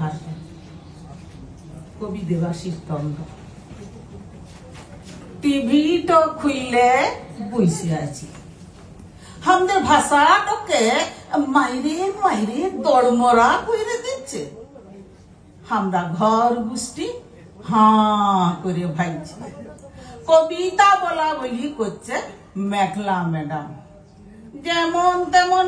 ভাষা কবি দেবাশিস তন্দ্র টিভিটা খুললে বসে আছি। আমাদের ভাষাটাকে মাইরে মাইরে দড়মরা করে দিচ্ছে। আমরা ঘর গোষ্ঠী হাঁ করে ভাইছি। কবিতা বলা বলি করছে মেঘলা ম্যাডাম। যেমন তেমন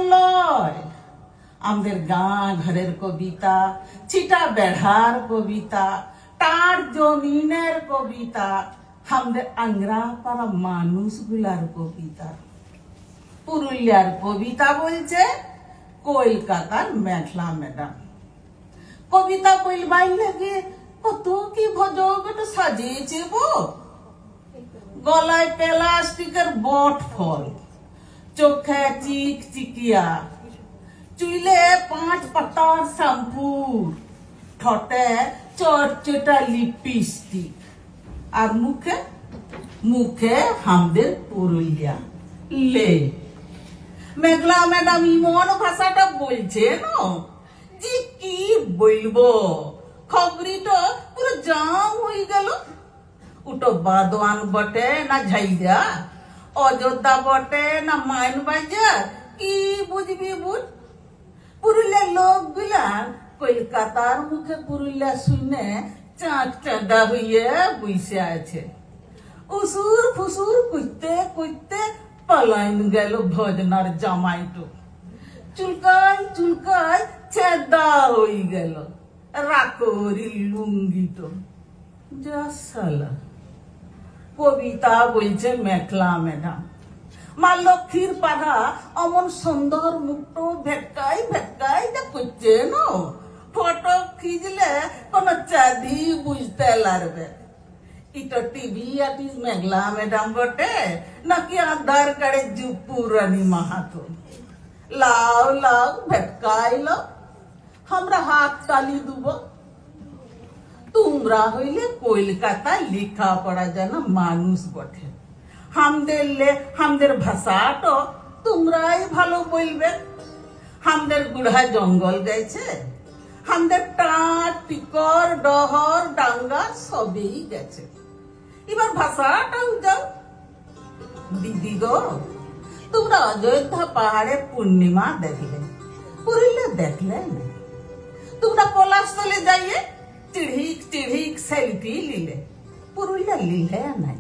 আমাদের গাঁ ঘরের কবিতা, ছিটা বেড়ার কবিতা, তার জমিনের কবিতা আমাদের আংরা পাড়া মানুষগুলার কবিতা। পুরুলিয়ার কবিতা বলছে, কলকাতার মেঘলা ম্যাডাম। কবিতা কইলবাই লাগে, কত কি ভজগট সাজিয়েছে গো। গলায় প্লাস্টিকের বট ফল চোখে চিক চিকিয়া চুইলে পাঁচ পাতার শ্যাম্পু ঠোঁটে চটচটা লিপস্টিক আর মুখে মুখে হামদের পুরুলিয়া লে মেঘলা ম্যাডাম ইমন ভাষাটা বলছে না যে কি বলব খবরিটা পুরো জাম হয়ে গেল উটো বাদওয়ান বটে না ঝাইজা অযোধ্যা বটে না মাইন বাজার কি বুঝবি বুঝ পুরুলিয়ার লোকগুলা কলকাতার মুখে পুরুলিয়া শুনে চাঁদ চাঁদা হইয়ে বসে আছে। উসুর ফুসুর কইতে কইতে পালাইন গেল ভজনার জামাইটো। চুলকাই চুলকাই ছেদা হয়ে গেল, রাকরি লুঙ্গিটো। যা সালা, কবিতা বলছে মেখলা ম্যাডাম। মা লক্ষ্মীর পাড়া, অমন সুন্দর মুখটো ভেটকাই ভেটকাই যা করছে না? ফটো খিজলে কোন চাঁদি বুঝতে লাগবে। ইটো টিভি আটিস মেঘলা ম্যাডাম বটে, নাকি আধার কার্ডে জুপু রানী মাহাতো লাও লাও, ভেটকাই লাও আমরা হাত তালি দেবো। তোমরা হইলে কলকাতায় লেখা পড়া জানা মানুষ বটে। হামদের লে হামদের ভাষাটো তোমরাই ভালো বলবে। হামদের গুড়া জঙ্গল গেছে। হামদের টাট, টিকর, ডহর, ডাঙ্গা সবই গেছে। এবার ভাষাটাও যাও দিদি গো, তোমরা অযোধ্যা পাহাড়ে পূর্ণিমা দেখলে। পুরীলে দেখলে না। তোমরা পলাশতলে যাইয়ে চিড়িক চিড়িক সেলফি লিলে পুরুলিয়া লিলে নাই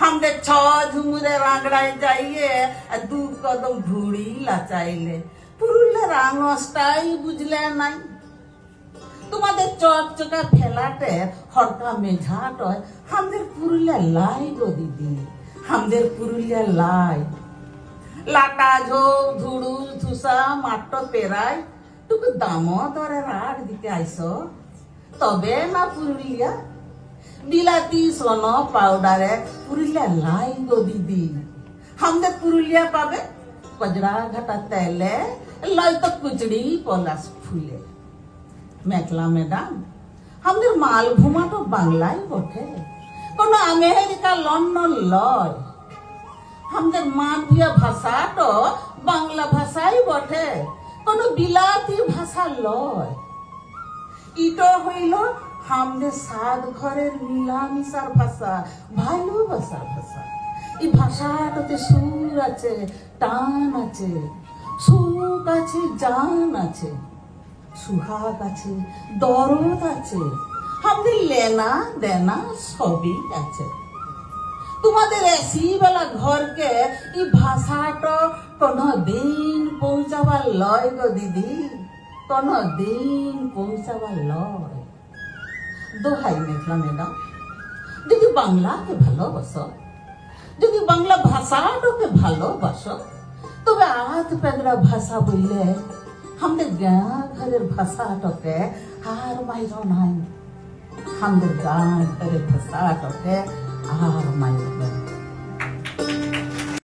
हमने छ झुमुरे रांगड़ाई जाइए आ दू कदम धूड़ी लाचाइले পুরুলিয়া রাং স্টাইল বুঝলে নাই তোমাদের চকচকা ফেলাটে হরকা মেঝাট আমাদের পুরুলিয়া লাই গো দিদি আমাদের পুরুলিয়া লাই লাটা ঝোপ ধুড়ুল ধুসা মাট্ট পেরাই টুকু দাম দরে রাট দিতে আইস তবে না পুরুলিয়া বিলাতি সোন পাউডারে পুরুলিয়া লাই গো দিদি আমাদের পুরুলিয়া পাবে কজরা ঘাটা তেলে লয়তো কুচড়ি পলাশ ফুলে মেঘলা ম্যাডাম আমাদের মালভূমা তো বাংলাই বটে কোন আমেরিকা লন্ডন লয় আমাদের মাতৃয় ভাষা তো বাংলা ভাষাই বটে কোন বিলাতি ভাষা লয় ইটো হইল আমাদের সাত ঘরের মিলামিশার ভাষা, ভালোবাসার ভাষা। এই ভাষাটাতে সুর আছে, টান আছে, সুখ আছে, জান আছে, সুহাগ আছে, দরদ আছে আমাদের লেনা দেনা সবই আছে। তোমাদের এসি বেলা ঘরকে এই ভাষাটা কোনো দিন পৌঁছাবার লয় গো দিদি কোনো দিন পৌঁছাবার লয়। দোহাই মেঘলা ম্যাডাম যদি বাংলাকে ভালোবাসো যদি বাংলা ভাষাটাকে ভালোবাসো তবে আধ পেগড়া ভাষা বললে আমাদের গাঁ ঘরের ভাষাটাকে আর মাইর নাই আমাদের গাঁ ঘরের ভাষাটাকে আর মাইর নাই